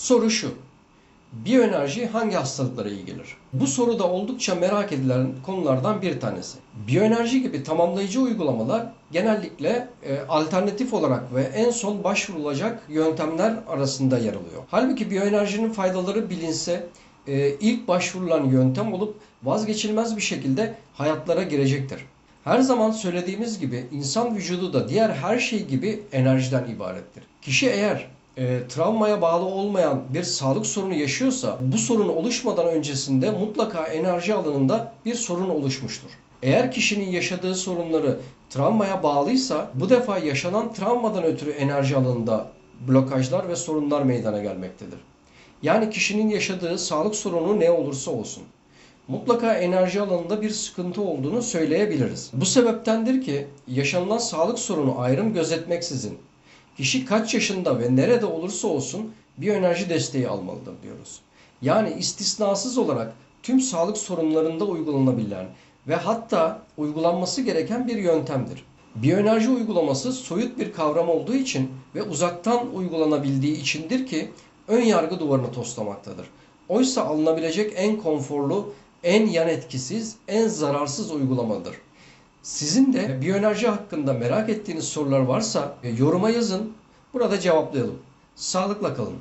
Soru şu. Biyoenerji hangi hastalıklara iyi gelir? Bu soru da oldukça merak edilen konulardan bir tanesi. Biyoenerji gibi tamamlayıcı uygulamalar genellikle e, alternatif olarak ve en son başvurulacak yöntemler arasında yer alıyor. Halbuki biyoenerjinin faydaları bilinse e, ilk başvurulan yöntem olup vazgeçilmez bir şekilde hayatlara girecektir. Her zaman söylediğimiz gibi insan vücudu da diğer her şey gibi enerjiden ibarettir. Kişi eğer e, travmaya bağlı olmayan bir sağlık sorunu yaşıyorsa bu sorun oluşmadan öncesinde mutlaka enerji alanında bir sorun oluşmuştur. Eğer kişinin yaşadığı sorunları travmaya bağlıysa bu defa yaşanan travmadan ötürü enerji alanında blokajlar ve sorunlar meydana gelmektedir. Yani kişinin yaşadığı sağlık sorunu ne olursa olsun mutlaka enerji alanında bir sıkıntı olduğunu söyleyebiliriz. Bu sebeptendir ki yaşanılan sağlık sorunu ayrım gözetmeksizin kişi kaç yaşında ve nerede olursa olsun bir enerji desteği almalıdır diyoruz. Yani istisnasız olarak tüm sağlık sorunlarında uygulanabilen ve hatta uygulanması gereken bir yöntemdir. Biyoenerji uygulaması soyut bir kavram olduğu için ve uzaktan uygulanabildiği içindir ki ön yargı duvarını toslamaktadır. Oysa alınabilecek en konforlu, en yan etkisiz, en zararsız uygulamadır. Sizin de biyoenerji hakkında merak ettiğiniz sorular varsa e, yoruma yazın. Burada cevaplayalım. Sağlıkla kalın.